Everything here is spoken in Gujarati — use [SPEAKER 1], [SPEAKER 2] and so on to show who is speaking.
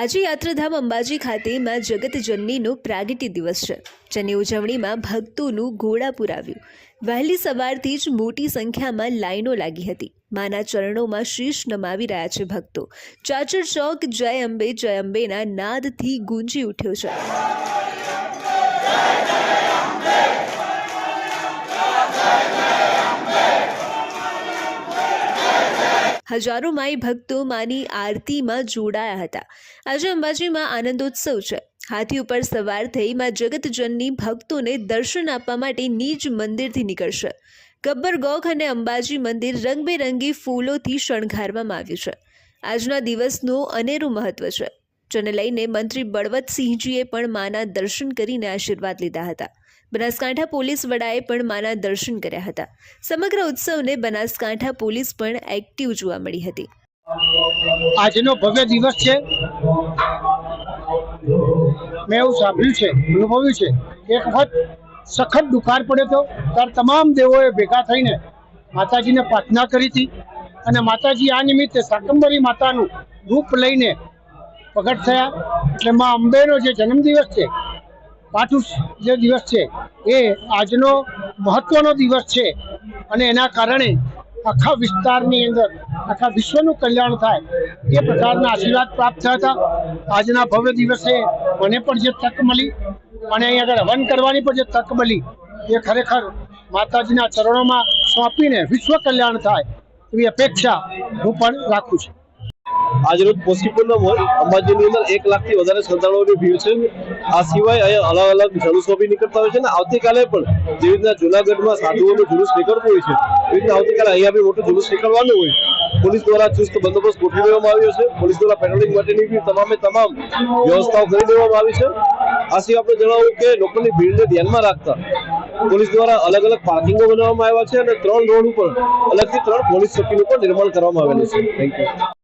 [SPEAKER 1] આજે યાત્રાધામ અંબાજી ખાતે માં જગતજનનીનો પ્રાગટ્ય દિવસ છે, જેની ઉજવણીમાં ભક્તોનું ઘોડાપુર આવ્યું વહેલી સવારથી જ મોટી સંખ્યામાં લાઈનો લાગી હતી. માના ચરણોમાં શીશ નમાવી રહ્યા છે ભક્તો. ચાચર ચોક, જય અંબે, જય અંબેના નાદથી ગુંજી ઉઠ્યો છે. હજારો માઈ ભક્તો માની આરતીમાં જોડાયા હતા. આજે અંબાજીમાં આનંદોત્સવ છે. હાથી ઉપર સવાર થઈ માં જગતજનની ભક્તોને દર્શન આપવા માટે નીજ મંદિરથી નીકળશે. ગબ્બર ગોખ અને અંબાજી મંદિર રંગબેરંગી ફૂલોથી શણગારવામાં આવ્યું છે. આજના દિવસનું અનેરું મહત્વ છે. જેને લઈને મંત્રી બળવંતસિંહજીએ પણ માના દર્શન કરીને આશીર્વાદ લીધા હતા. બનાસકાંઠા પોલીસ વડાએ પણ માના દર્શન કર્યા હતા. સમગ્ર ઉત્સવને બનાસકાંઠા પોલીસ પણ એક્ટિવ જોવા મળી હતી.
[SPEAKER 2] આજનો ભવ્ય દિવસ છે. મેં એવું સાંભળ્યું છે, અનુભવ્યું છે. એક વખત સખત દુકાળ પડ્યો હતો, ત્યારે તમામ દેવોએ ભેગા થઈને માતાજીને પ્રાર્થના કરી હતી અને માતાજી આ નિમિત્તે શાકંબરી માતાનું રૂપ લઈને પ્રગટ થયા. એટલે માં અંબેનો જે જન્મદિવસ છે પાઠું જે દિવસ છે, એ આજનો મહત્વનો દિવસ છે. અને એના કારણે આખા વિસ્તારની અંદર, આખા વિશ્વનું કલ્યાણ થાય, એ પ્રકારના આશીર્વાદ પ્રાપ્ત થયા હતા. આજના ભવ્ય દિવસે મને પણ જે તક મળી, અને અહીં આગળ હવન કરવાની પણ જે તક મળી, એ ખરેખર માતાજીના ચરણોમાં સોંપીને વિશ્વ કલ્યાણ થાય, એવી અપેક્ષા હું પણ રાખું છું.
[SPEAKER 3] આજરોજ પોષી પૂનમ હોય. અંબાજીની અંદર એક લાખથી વધારે શ્રદ્ધાળુઓની ભીડ છે. આ સિવાય અહીંયા અલગ અલગ જલુસો બી નીકળતા હોય છે અને આવતીકાલે પણ જેવી રીતના જુનાગઢમાં સાધુઓનું જુલુસ નીકળતું હોય છે, એવી રીતના આવતીકાલે અહીંયા બી મોટું જુલુસ નીકળવાનું હોય. પોલીસ દ્વારા ચુસ્ત બંદોબસ્ત ગોઠવી દેવામાં આવ્યો છે. પોલીસ દ્વારા પેટ્રોલિંગ માટેની બી તમામે તમામ વ્યવસ્થાઓ કરી દેવામાં આવી છે. આ સિવાય આપણે જણાવ્યું કે લોકોની ભીડને ધ્યાનમાં રાખતા પોલીસ દ્વારા અલગ અલગ પાર્કિંગો બનાવવામાં આવ્યા છે અને ત્રણ રોડ ઉપર અલગથી ત્રણ પોલીસ ચોકીનું પણ નિર્માણ કરવામાં આવેલું છે. Thank you